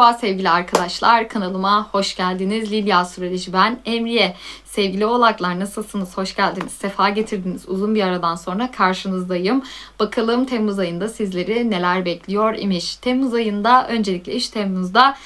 Merhaba sevgili arkadaşlar kanalıma hoş geldiniz. Lilya Astroloji ben Emriye. Sevgili oğlaklar nasılsınız? Hoş geldiniz. Sefa getirdiniz. Uzun bir aradan sonra karşınızdayım. Bakalım Temmuz ayında sizleri neler bekliyor imiş. Temmuz ayında öncelikle iş Temmuz'da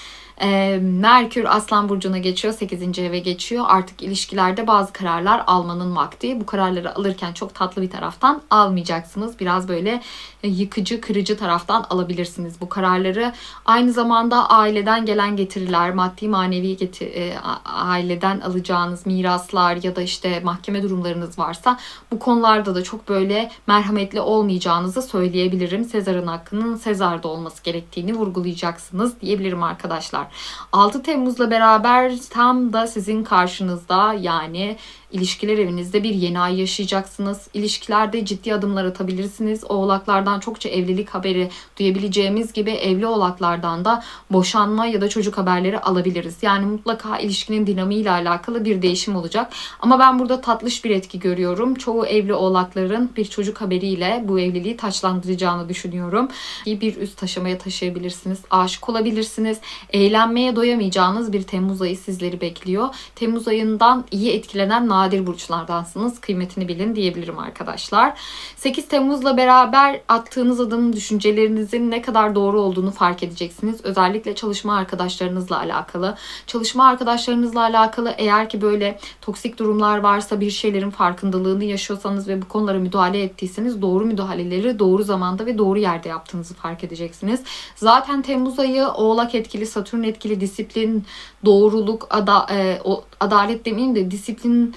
e, Merkür Aslan Burcu'na geçiyor. 8. eve geçiyor. Artık ilişkilerde bazı kararlar almanın vakti. Bu kararları alırken çok tatlı bir taraftan almayacaksınız. Biraz böyle yıkıcı, kırıcı taraftan alabilirsiniz bu kararları. Aynı zamanda aileden gelen getiriler, maddi manevi geti, e, aileden alacağınız miraslar ya da işte mahkeme durumlarınız varsa bu konularda da çok böyle merhametli olmayacağınızı söyleyebilirim. Sezar'ın hakkının Sezar'da olması gerektiğini vurgulayacaksınız diyebilirim arkadaşlar. 6 Temmuz'la beraber tam da sizin karşınızda yani ilişkiler evinizde bir yeni ay yaşayacaksınız. İlişkilerde ciddi adımlar atabilirsiniz. Oğlaklardan çokça evlilik haberi duyabileceğimiz gibi evli oğlaklardan da boşanma ya da çocuk haberleri alabiliriz. Yani mutlaka ilişkinin dinamiğiyle alakalı bir değişim olacak. Ama ben burada tatlış bir etki görüyorum. Çoğu evli oğlakların bir çocuk haberiyle bu evliliği taçlandıracağını düşünüyorum. Bir üst aşamaya taşıyabilirsiniz. Aşık olabilirsiniz. Eğlenmeye doyamayacağınız bir Temmuz ayı sizleri bekliyor. Temmuz ayından iyi etkilenen nadir burçlardansınız. Kıymetini bilin diyebilirim arkadaşlar. 8 Temmuz'la beraber attığınız adımın düşüncelerinizin ne kadar doğru olduğunu fark edeceksiniz. Özellikle çalışma arkadaşlarınızla alakalı. Çalışma arkadaşlarınızla alakalı eğer ki böyle toksik durumlar varsa bir şeylerin farkındalığını yaşıyorsanız ve bu konulara müdahale ettiyseniz doğru müdahaleleri doğru zamanda ve doğru yerde yaptığınızı fark edeceksiniz. Zaten Temmuz ayı Oğlak etkili, Satürn etkili, disiplin, doğruluk, ada, e, o, adalet demeyeyim de disiplin,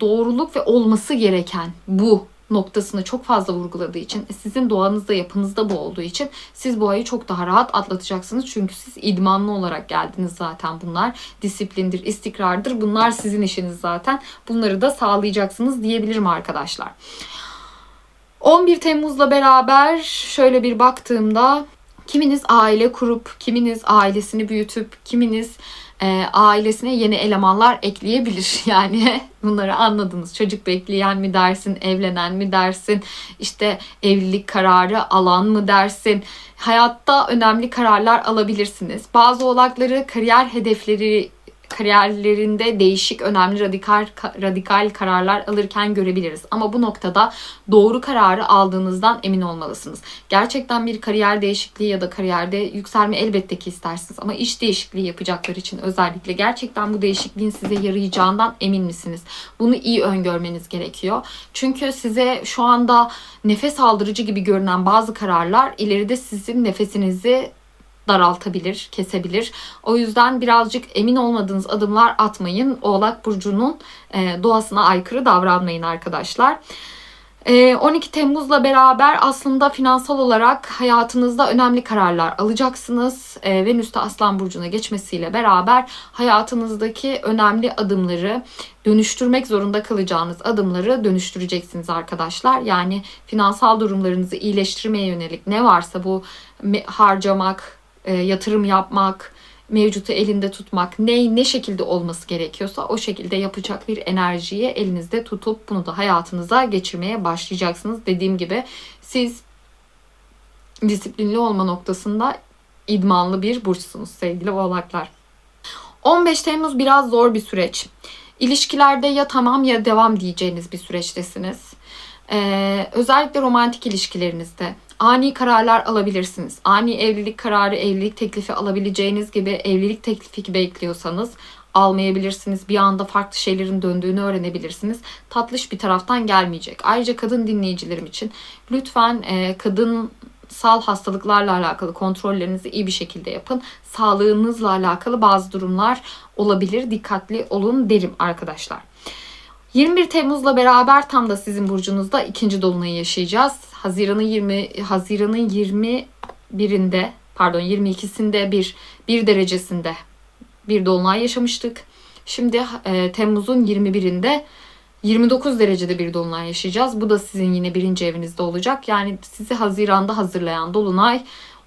doğruluk ve olması gereken bu noktasını çok fazla vurguladığı için sizin doğanızda yapınızda bu olduğu için siz bu ayı çok daha rahat atlatacaksınız. Çünkü siz idmanlı olarak geldiniz zaten bunlar. Disiplindir, istikrardır. Bunlar sizin işiniz zaten. Bunları da sağlayacaksınız diyebilirim arkadaşlar. 11 Temmuz'la beraber şöyle bir baktığımda kiminiz aile kurup, kiminiz ailesini büyütüp, kiminiz e, ailesine yeni elemanlar ekleyebilir. Yani bunları anladınız. Çocuk bekleyen mi dersin, evlenen mi dersin, işte evlilik kararı alan mı dersin. Hayatta önemli kararlar alabilirsiniz. Bazı oğlakları kariyer hedefleri kariyerlerinde değişik, önemli radikal radikal kararlar alırken görebiliriz. Ama bu noktada doğru kararı aldığınızdan emin olmalısınız. Gerçekten bir kariyer değişikliği ya da kariyerde yükselme elbette ki istersiniz. Ama iş değişikliği yapacaklar için özellikle gerçekten bu değişikliğin size yarayacağından emin misiniz? Bunu iyi öngörmeniz gerekiyor. Çünkü size şu anda nefes aldırıcı gibi görünen bazı kararlar ileride sizin nefesinizi daraltabilir, kesebilir. O yüzden birazcık emin olmadığınız adımlar atmayın. Oğlak burcunun e, doğasına aykırı davranmayın arkadaşlar. E, 12 Temmuz'la beraber aslında finansal olarak hayatınızda önemli kararlar alacaksınız. E, Venüs'te Aslan Burcu'na geçmesiyle beraber hayatınızdaki önemli adımları dönüştürmek zorunda kalacağınız adımları dönüştüreceksiniz arkadaşlar. Yani finansal durumlarınızı iyileştirmeye yönelik ne varsa bu harcamak, e, yatırım yapmak, mevcutu elinde tutmak, ne ne şekilde olması gerekiyorsa o şekilde yapacak bir enerjiyi elinizde tutup bunu da hayatınıza geçirmeye başlayacaksınız. Dediğim gibi siz disiplinli olma noktasında idmanlı bir burçsunuz sevgili oğlaklar. 15 Temmuz biraz zor bir süreç. İlişkilerde ya tamam ya devam diyeceğiniz bir süreçtesiniz. Ee, özellikle romantik ilişkilerinizde ani kararlar alabilirsiniz. Ani evlilik kararı, evlilik teklifi alabileceğiniz gibi evlilik teklifi bekliyorsanız almayabilirsiniz. Bir anda farklı şeylerin döndüğünü öğrenebilirsiniz. Tatlış bir taraftan gelmeyecek. Ayrıca kadın dinleyicilerim için lütfen e, kadınsal hastalıklarla alakalı kontrollerinizi iyi bir şekilde yapın. Sağlığınızla alakalı bazı durumlar olabilir. Dikkatli olun derim arkadaşlar. 21 Temmuz'la beraber tam da sizin burcunuzda ikinci dolunayı yaşayacağız. Haziran'ın 20 Haziran'ın 21'inde pardon 22'sinde bir bir derecesinde bir dolunay yaşamıştık. Şimdi e, Temmuz'un 21'inde 29 derecede bir dolunay yaşayacağız. Bu da sizin yine birinci evinizde olacak. Yani sizi Haziran'da hazırlayan dolunay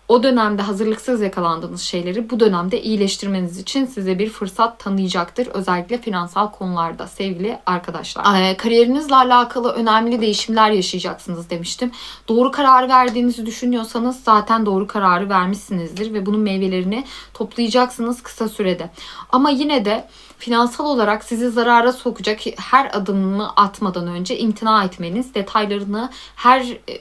o dönemde hazırlıksız yakalandığınız şeyleri bu dönemde iyileştirmeniz için size bir fırsat tanıyacaktır. Özellikle finansal konularda sevgili arkadaşlar. Ee, kariyerinizle alakalı önemli değişimler yaşayacaksınız demiştim. Doğru karar verdiğinizi düşünüyorsanız zaten doğru kararı vermişsinizdir ve bunun meyvelerini toplayacaksınız kısa sürede. Ama yine de finansal olarak sizi zarara sokacak her adımını atmadan önce imtina etmeniz, detaylarını her e,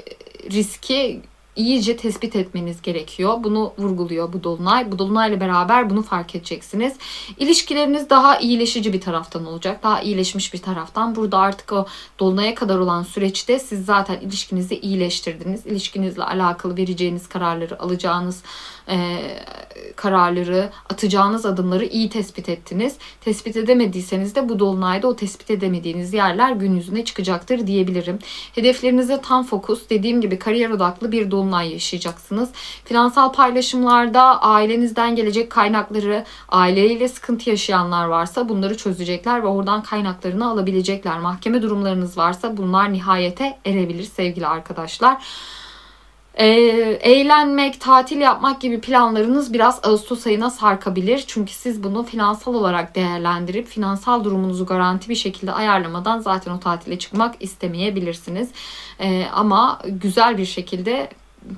riski iyice tespit etmeniz gerekiyor. Bunu vurguluyor bu dolunay. Bu dolunayla beraber bunu fark edeceksiniz. İlişkileriniz daha iyileşici bir taraftan olacak. Daha iyileşmiş bir taraftan. Burada artık o dolunaya kadar olan süreçte siz zaten ilişkinizi iyileştirdiniz. İlişkinizle alakalı vereceğiniz kararları, alacağınız e, kararları, atacağınız adımları iyi tespit ettiniz. Tespit edemediyseniz de bu dolunayda o tespit edemediğiniz yerler gün yüzüne çıkacaktır diyebilirim. Hedeflerinize tam fokus, dediğim gibi kariyer odaklı bir dolunay yaşayacaksınız. Finansal paylaşımlarda ailenizden gelecek kaynakları, aileyle sıkıntı yaşayanlar varsa bunları çözecekler ve oradan kaynaklarını alabilecekler. Mahkeme durumlarınız varsa bunlar nihayete erebilir sevgili arkadaşlar. Ee, eğlenmek, tatil yapmak gibi planlarınız biraz Ağustos ayına sarkabilir. Çünkü siz bunu finansal olarak değerlendirip finansal durumunuzu garanti bir şekilde ayarlamadan zaten o tatile çıkmak istemeyebilirsiniz. Ee, ama güzel bir şekilde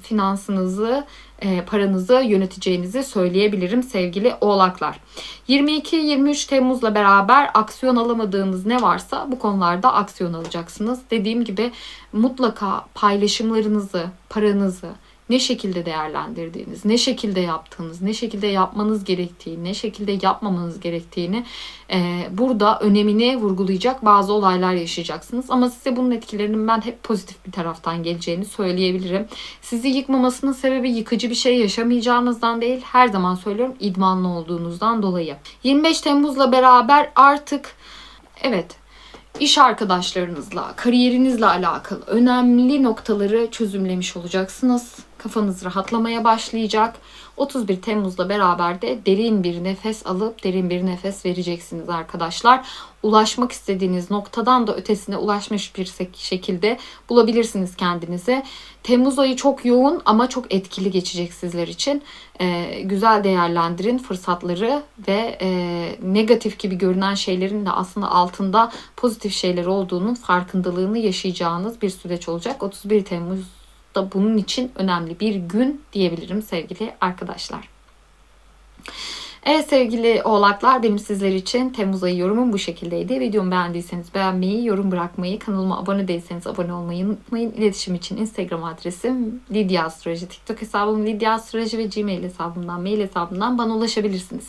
finansınızı, e, paranızı yöneteceğinizi söyleyebilirim sevgili oğlaklar. 22-23 Temmuz'la beraber aksiyon alamadığınız ne varsa bu konularda aksiyon alacaksınız. Dediğim gibi mutlaka paylaşımlarınızı, paranızı, ne şekilde değerlendirdiğiniz, ne şekilde yaptığınız, ne şekilde yapmanız gerektiğini, ne şekilde yapmamanız gerektiğini e, burada önemini vurgulayacak bazı olaylar yaşayacaksınız. Ama size bunun etkilerinin ben hep pozitif bir taraftan geleceğini söyleyebilirim. Sizi yıkmamasının sebebi yıkıcı bir şey yaşamayacağınızdan değil, her zaman söylüyorum idmanlı olduğunuzdan dolayı. 25 Temmuz'la beraber artık evet iş arkadaşlarınızla, kariyerinizle alakalı önemli noktaları çözümlemiş olacaksınız. Kafanız rahatlamaya başlayacak. 31 Temmuz'la beraber de derin bir nefes alıp derin bir nefes vereceksiniz arkadaşlar. Ulaşmak istediğiniz noktadan da ötesine ulaşmış bir şekilde bulabilirsiniz kendinizi. Temmuz ayı çok yoğun ama çok etkili geçecek sizler için. Ee, güzel değerlendirin fırsatları ve e, negatif gibi görünen şeylerin de aslında altında pozitif şeyler olduğunun farkındalığını yaşayacağınız bir süreç olacak. 31 Temmuz da bunun için önemli bir gün diyebilirim sevgili arkadaşlar. Evet sevgili oğlaklar benim sizler için Temmuz ayı yorumum bu şekildeydi. Videomu beğendiyseniz beğenmeyi, yorum bırakmayı, kanalıma abone değilseniz abone olmayı unutmayın. İletişim için Instagram adresim Lidya Astroloji, TikTok hesabım Lidya Astroloji ve Gmail hesabımdan, mail hesabımdan bana ulaşabilirsiniz.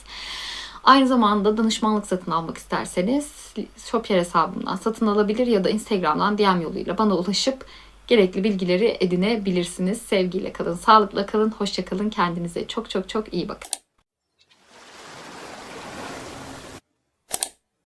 Aynı zamanda danışmanlık satın almak isterseniz Shopier hesabımdan satın alabilir ya da Instagram'dan DM yoluyla bana ulaşıp gerekli bilgileri edinebilirsiniz. Sevgiyle kalın, sağlıkla kalın, hoşça kalın. Kendinize çok çok çok iyi bakın.